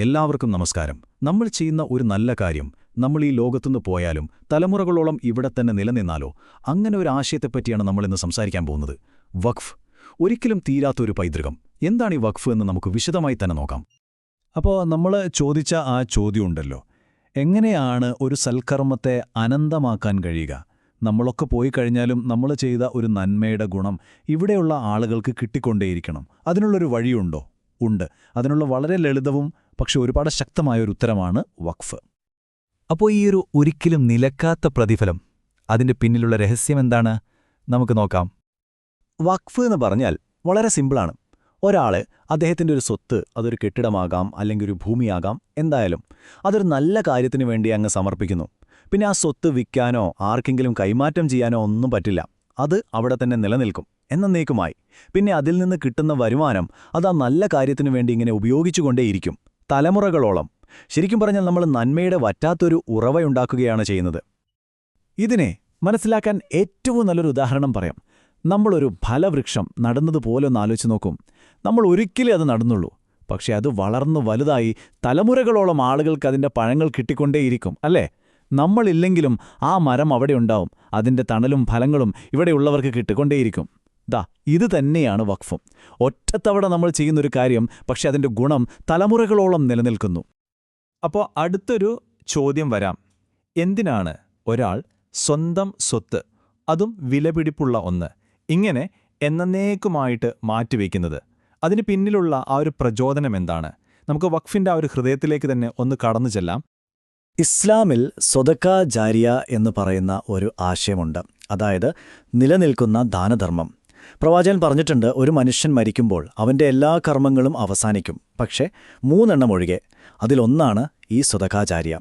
എല്ലാവർക്കും നമസ്കാരം. നമ്മൾ ചെയ്യുന്ന ഒരു നല്ല കാര്യം നമ്മൾ ഈ ലോകത്തുനിന്ന് പോയാലും തലമുറകളോളം ഇവിടെ തന്നെ നിലനിന്നാലോ അങ്ങനെ ഒരു ആശയത്തെപ്പറ്റിയാണ് നമ്മളിന്ന് സംസാരിക്കാൻ പോകുന്നത്. വഖഫ്. ഒരിക്കലും തീരാത്തൊരു പൈതൃകം. എന്താണ് ഈ വഖഫ് എന്ന് നമുക്ക് വിശദമായി തന്നെ നോക്കാം. അപ്പോൾ നമ്മൾ ചോദിച്ച ആ ചോദ്യമുണ്ടല്ലോ എങ്ങനെയാണ് ഒരു സൽക്കർമ്മത്തെ അനന്തമാക്കാൻ കഴിയുക? നമ്മളൊക്കെ പോയി കഴിഞ്ഞാലും നമ്മൾ ചെയ്ത ഒരു നന്മയുടെ ഗുണം ഇവിടെയുള്ള ആളുകൾക്ക് കിട്ടിക്കൊണ്ടേയിരിക്കണം. അതിനുള്ളൊരു വഴിയുണ്ടോ? ഉണ്ട്. അതിനുള്ള വളരെ ലളിതവും പക്ഷെ ഒരുപാട് ശക്തമായ ഒരു ഉത്തരമാണ് വഖഫ്. അപ്പോൾ ഈ ഒരു ഒരിക്കലും നിലക്കാത്ത പ്രതിഫലം അതിന്റെ പിന്നിലുള്ള രഹസ്യം എന്താണ്? നമുക്ക് നോക്കാം. വഖഫ് എന്ന് പറഞ്ഞാൽ വളരെ സിമ്പിളാണ്. ഒരാൾ അദ്ദേഹത്തിന്റെ ഒരു സ്വത്ത് അതൊരു കെട്ടിടമാകാം അല്ലെങ്കിൽ ഒരു ഭൂമിയാകാം എന്തായാലും അതൊരു നല്ല കാര്യത്തിന് വേണ്ടി അങ്ങ് സമർപ്പിക്കുന്നു. പിന്നെ ആ സ്വത്ത് വിൽക്കാനോ ആർക്കെങ്കിലും കൈമാറ്റം ചെയ്യാനോ ഒന്നും പറ്റില്ല. അത് അവിടെ തന്നെ നിലനിൽക്കും. എന്ന എന്നേക്കുമായി പിന്നെ അതിൽ നിന്ന് കിട്ടുന്ന വരുമാനം അത് ആ നല്ല കാര്യത്തിനു വേണ്ടി ഇങ്ങനെ ഉപയോഗിച്ചുകൊണ്ടേയിരിക്കും. തലമുറകളോളം ശരിക്കും പറഞ്ഞാൽ നമ്മൾ നന്മയുടെ വറ്റാത്തൊരു ഉറവയുണ്ടാക്കുകയാണ് ചെയ്യുന്നത്. ഇതിനെ മനസ്സിലാക്കാൻ ഏറ്റവും നല്ലൊരു ഉദാഹരണം പറയാം. നമ്മളൊരു ഫലവൃക്ഷം നടന്നതുപോലെ ഒന്ന് ആലോചിച്ച് നോക്കും. നമ്മൾ ഒരിക്കലേ അത് നടന്നുള്ളൂ. പക്ഷേ അത് വളർന്നു വലുതായി തലമുറകളോളം ആളുകൾക്ക് അതിന്റെ പഴങ്ങൾ കിട്ടിക്കൊണ്ടേയിരിക്കും അല്ലേ? നമ്മളില്ലെങ്കിലും ആ മരം അവിടെ ഉണ്ടാവും. അതിന്റെ തണലും ഫലങ്ങളും ഇവിടെയുള്ളവർക്ക് കിട്ടിക്കൊണ്ടേയിരിക്കും. ദാ ഇത് തന്നെയാണ് വഖഫും. ഒറ്റത്തവണ നമ്മൾ ചെയ്യുന്നൊരു കാര്യം പക്ഷെ അതിന്റെ ഗുണം തലമുറകളോളം നിലനിൽക്കുന്നു. അപ്പോൾ അടുത്തൊരു ചോദ്യം വരാം. എന്തിനാണ് ഒരാൾ സ്വന്തം സ്വത്ത് അതും വിലപിടിപ്പുള്ള ഒന്ന് ഇങ്ങനെ എന്നേക്കുമായിട്ട് മാറ്റിവെക്കുന്നത്? അതിന് പിന്നിലുള്ള ആ ഒരു പ്രചോദനം എന്താണ്? നമുക്ക് വഖഫിന്റെ ആ ഒരു ഹൃദയത്തിലേക്ക് തന്നെ ഒന്ന് കടന്നു ചെല്ലാം. ഇസ്ലാമിൽ സ്വതക്ക ജാരിയ എന്ന് പറയുന്ന ഒരു ആശയമുണ്ട്. അതായത് നിലനിൽക്കുന്ന ദാനധർമ്മം. പ്രവാചകൻ പറഞ്ഞിട്ടുണ്ട് ഒരു മനുഷ്യൻ മരിക്കുമ്പോൾ അവന്റെ എല്ലാ കർമ്മങ്ങളും അവസാനിക്കും. പക്ഷേ മൂന്നെണ്ണം ഒഴികെ അതിലൊന്നാണ് ഈ സ്വതകാചാര്യ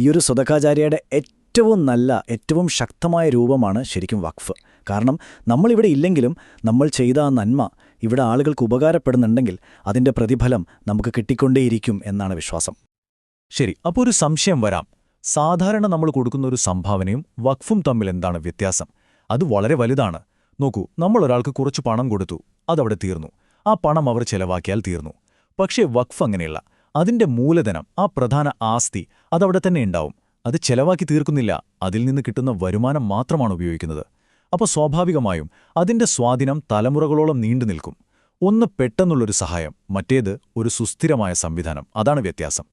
ഈ ഒരു സ്വതകാചാര്യയുടെ ഏറ്റവും നല്ല ഏറ്റവും ശക്തമായ രൂപമാണ് ശരിക്കും വഖഫ്. കാരണം നമ്മളിവിടെ ഇല്ലെങ്കിലും നമ്മൾ ചെയ്ത ആ നന്മ ഇവിടെ ആളുകൾക്ക് ഉപകാരപ്പെടുന്നുണ്ടെങ്കിൽ അതിന്റെ പ്രതിഫലം നമുക്ക് കിട്ടിക്കൊണ്ടേയിരിക്കും എന്നാണ് വിശ്വാസം. ശരി അപ്പോൾ ഒരു സംശയം വരാം. സാധാരണ നമ്മൾ കൊടുക്കുന്ന ഒരു സംഭാവനയും വഖഫും തമ്മിൽ എന്താണ് വ്യത്യാസം? അത് വളരെ വലുതാണ്. നോക്കൂ നമ്മൾ ഒരാൾക്ക് കുറച്ച് പണം കൊടുത്തു അതവിടെ തീർന്നു. ആ പണം അവർ ചെലവാക്കിയാൽ തീർന്നു. പക്ഷേ വഖഫ് അങ്ങനെയല്ല. അതിന്റെ മൂലധനം ആ പ്രധാന ആസ്തി അതവിടെ തന്നെ ഉണ്ടാവും. അത് ചെലവാക്കി തീർക്കുന്നില്ല. അതിൽ നിന്ന് കിട്ടുന്ന വരുമാനം മാത്രമാണ് ഉപയോഗിക്കുന്നത്. അപ്പോൾ സ്വാഭാവികമായും അതിന്റെ സ്വാധീനം തലമുറകളോളം നീണ്ടു നിൽക്കും. ഒന്ന് പെട്ടെന്നുള്ളൊരു സഹായം മറ്റേത് ഒരു സുസ്ഥിരമായ സംവിധാനം. അതാണ് വ്യത്യാസം.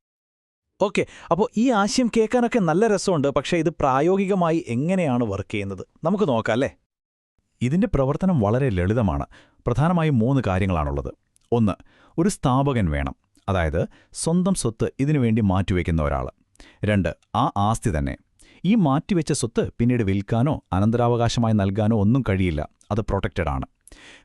ഓക്കെ അപ്പോൾ ഈ ആശയം കേൾക്കാനൊക്കെ നല്ല രസമുണ്ട്. പക്ഷേ ഇത് പ്രായോഗികമായി എങ്ങനെയാണ് വർക്ക് ചെയ്യുന്നത്? നമുക്ക് നോക്കാം അല്ലേ? ഇതിന്റെ പ്രവർത്തനം വളരെ ലളിതമാണ്. പ്രധാനമായും മൂന്ന് കാര്യങ്ങളാണുള്ളത്. ഒന്ന് ഒരു സ്ഥാപകൻ വേണം. അതായത് സ്വന്തം സ്വത്ത് ഇതിനുവേണ്ടി മാറ്റിവെക്കുന്ന ഒരാൾ രണ്ട് ആ ആസ്തി തന്നെ. ഈ മാറ്റിവെച്ച സ്വത്ത് പിന്നീട് വിൽക്കാനോ അനന്തരാവകാശമായി നൽകാനോ ഒന്നും കഴിയില്ല. അത് പ്രൊട്ടക്റ്റഡ് ആണ്.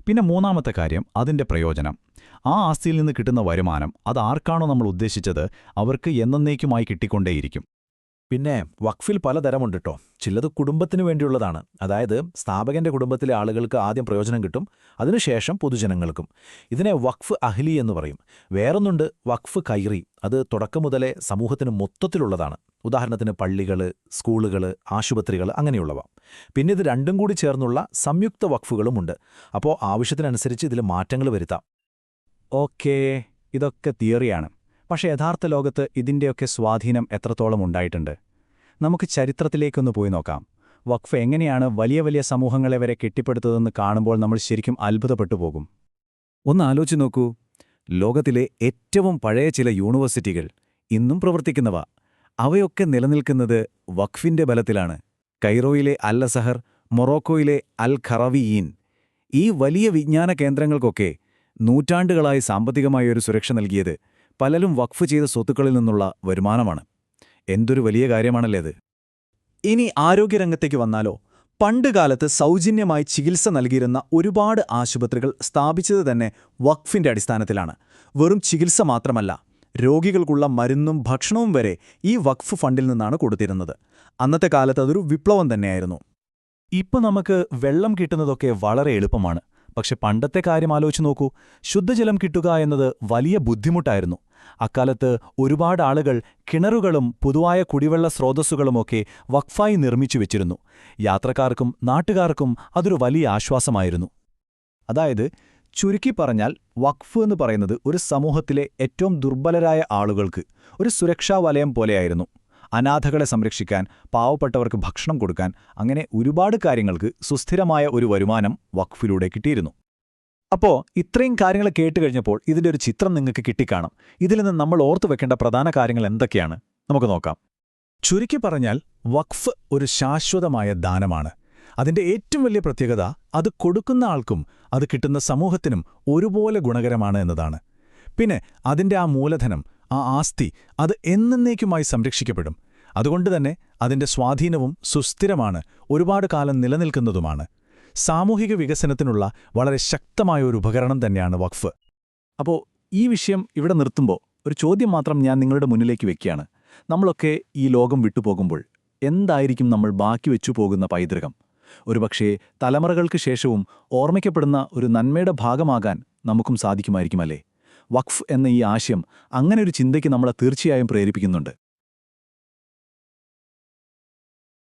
പിന്നെ മൂന്നാമത്തെ കാര്യം അതിന്റെ പ്രയോജനം. ആ ആസ്തിയിൽ നിന്ന് കിട്ടുന്ന വരുമാനം അത് ആർക്കാണോ നമ്മൾ ഉദ്ദേശിച്ചത് അവർക്ക് എന്നേക്കുമായി കിട്ടിക്കൊണ്ടേയിരിക്കും. പിന്നെ വഖഫിൽ പലതരമുണ്ട് കേട്ടോ ചിലത് കുടുംബത്തിന് വേണ്ടിയുള്ളതാണ്. അതായത് സ്ഥാപകന്റെ കുടുംബത്തിലെ ആളുകൾക്ക് ആദ്യം പ്രയോജനം കിട്ടും അതിനുശേഷം പൊതുജനങ്ങൾക്കും. ഇതിനെ വഖഫ് അഹ്ലി എന്ന് പറയും. വേറൊന്നുണ്ട് വഖഫ് കൈറി. അത് തുടക്കം മുതലേ സമൂഹത്തിന് മൊത്തത്തിലുള്ളതാണ്. ഉദാഹരണത്തിന് പള്ളികൾ സ്കൂളുകൾ ആശുപത്രികൾ അങ്ങനെയുള്ളവ. പിന്നെ ഇത് രണ്ടും കൂടി ചേർന്നുള്ള സംയുക്ത വഖഫുകളുമുണ്ട് അപ്പോൾ ആവശ്യത്തിനനുസരിച്ച് ഇതിൽ മാറ്റങ്ങൾ വരുത്താം. ഓക്കേ. ഇതൊക്കെ തിയറിയാണ്. പക്ഷേ യഥാർത്ഥ ലോകത്ത് ഇതിന്റെയൊക്കെ സ്വാധീനം എത്രത്തോളം ഉണ്ടായിട്ടുണ്ട്? നമുക്ക് ചരിത്രത്തിലേക്കൊന്ന് പോയി നോക്കാം. വഖഫ് എങ്ങനെയാണ് വലിയ വലിയ സമൂഹങ്ങളെ വരെ കെട്ടിപ്പടുത്തതെന്ന് കാണുമ്പോൾ നമ്മൾ ശരിക്കും അത്ഭുതപ്പെട്ടു പോകും. ഒന്ന് ആലോചിച്ച് നോക്കൂ. ലോകത്തിലെ ഏറ്റവും പഴയ ചില യൂണിവേഴ്സിറ്റികൾ ഇന്നും പ്രവർത്തിക്കുന്നവ. അവയൊക്കെ നിലനിൽക്കുന്നത് വഖഫിന്റെ ബലത്തിലാണ്. കൈറോയിലെ അൽ അസഹർ മൊറോക്കോയിലെ അൽ ഖറവിയീൻ ഈ വലിയ വിജ്ഞാന കേന്ദ്രങ്ങൾക്കൊക്കെ നൂറ്റാണ്ടുകളായി സാമ്പത്തികമായ ഒരു സുരക്ഷ നൽകിയത് പലരും വഖഫ് ചെയ്ത സ്വത്തുക്കളിൽ നിന്നുള്ള വരുമാനമാണ്. എന്തൊരു വലിയ കാര്യമാണല്ലേ അത് ഇനി ആരോഗ്യരംഗത്തേക്ക് വന്നാലോ പണ്ടുകാലത്ത് സൗജന്യമായി ചികിത്സ നൽകിയിരുന്ന ഒരുപാട് ആശുപത്രികൾ സ്ഥാപിച്ചത് തന്നെ വഖഫിന്റെ അടിസ്ഥാനത്തിലാണ്. വെറും ചികിത്സ മാത്രമല്ല രോഗികൾക്കുള്ള മരുന്നും ഭക്ഷണവും വരെ ഈ വഖഫ് ഫണ്ടിൽ നിന്നാണ് കൊടുത്തിരുന്നത്. അന്നത്തെ കാലത്ത് അതൊരു വിപ്ലവം തന്നെയായിരുന്നു. ഇപ്പൊ നമുക്ക് വെള്ളം കിട്ടുന്നതൊക്കെ വളരെ എളുപ്പമാണ്. പക്ഷെ പണ്ടത്തെ കാര്യം ആലോചിച്ച് നോക്കൂ ശുദ്ധജലം കിട്ടുക എന്നത് വലിയ ബുദ്ധിമുട്ടായിരുന്നു. അക്കാലത്ത് ഒരുപാട് ആളുകൾ കിണറുകളും പൊതുവായ കുടിവെള്ള സ്രോതസ്സുകളുമൊക്കെ വഖഫായി നിർമ്മിച്ചു വെച്ചിരുന്നു. യാത്രക്കാർക്കും നാട്ടുകാർക്കും അതൊരു വലിയ ആശ്വാസമായിരുന്നു. അതായത് ചുരുക്കി പറഞ്ഞാൽ വഖഫ് എന്ന് പറയുന്നത് ഒരു സമൂഹത്തിലെ ഏറ്റവും ദുർബലരായ ആളുകൾക്ക് ഒരു സുരക്ഷാ വലയം പോലെയായിരുന്നു. അനാഥകളെ സംരക്ഷിക്കാൻ പാവപ്പെട്ടവർക്ക് ഭക്ഷണം കൊടുക്കാൻ അങ്ങനെ ഒരുപാട് കാര്യങ്ങൾക്ക് സുസ്ഥിരമായ ഒരു വരുമാനം വഖഫിലൂടെ കിട്ടിയിരുന്നു. അപ്പോൾ ഇത്രയും കാര്യങ്ങൾ കേട്ട് കഴിഞ്ഞപ്പോൾ ഇതിന്റെ ഒരു ചിത്രം നിങ്ങൾക്ക് കിട്ടിക്കാണും. ഇതിൽ നിന്ന് നമ്മൾ ഓർത്തു വെക്കേണ്ട പ്രധാന കാര്യങ്ങൾ എന്തൊക്കെയാണ്? നമുക്ക് നോക്കാം. ചുരുക്കി പറഞ്ഞാൽ വഖഫ് ഒരു ശാശ്വതമായ ദാനമാണ്. അതിന്റെ ഏറ്റവും വലിയ പ്രത്യേകത അത് കൊടുക്കുന്ന ആൾക്കും അത് കിട്ടുന്ന സമൂഹത്തിനും ഒരുപോലെ ഗുണകരമാണ് എന്നതാണ്. പിന്നെ അതിന്റെ ആ മൂലധനം ആ ആസ്തി അത് എന്നേക്കുമായി സംരക്ഷിക്കപ്പെടും. അതുകൊണ്ട് തന്നെ അതിന്റെ സ്വാധീനവും സുസ്ഥിരമാണ് ഒരുപാട് കാലം നിലനിൽക്കുന്നതുമാണ്. സാമൂഹിക വികസനത്തിനുള്ള വളരെ ശക്തമായ ഒരു ഉപകരണം തന്നെയാണ് വഖഫ്. അപ്പോൾ ഈ വിഷയം ഇവിടെ നിർത്തുമ്പോൾ ഒരു ചോദ്യം മാത്രം ഞാൻ നിങ്ങളുടെ മുന്നിലേക്ക് വെക്കുകയാണ്. നമ്മളൊക്കെ ഈ ലോകം വിട്ടുപോകുമ്പോൾ എന്തായിരിക്കും നമ്മൾ ബാക്കി വെച്ചു പോകുന്ന പൈതൃകം? ഒരുപക്ഷേ തലമുറകൾക്ക് ശേഷവും ഓർമ്മിക്കപ്പെടുന്ന ഒരു നന്മയുടെ ഭാഗമാകാൻ നമുക്കും സാധിക്കുമായിരിക്കുമല്ലേ? വഖഫ് എന്ന ഈ ആശയം അങ്ങനെ ഒരു ചിന്തയ്ക്ക് നമ്മളെ തീർച്ചയായും പ്രേരിപ്പിക്കുന്നുണ്ട്.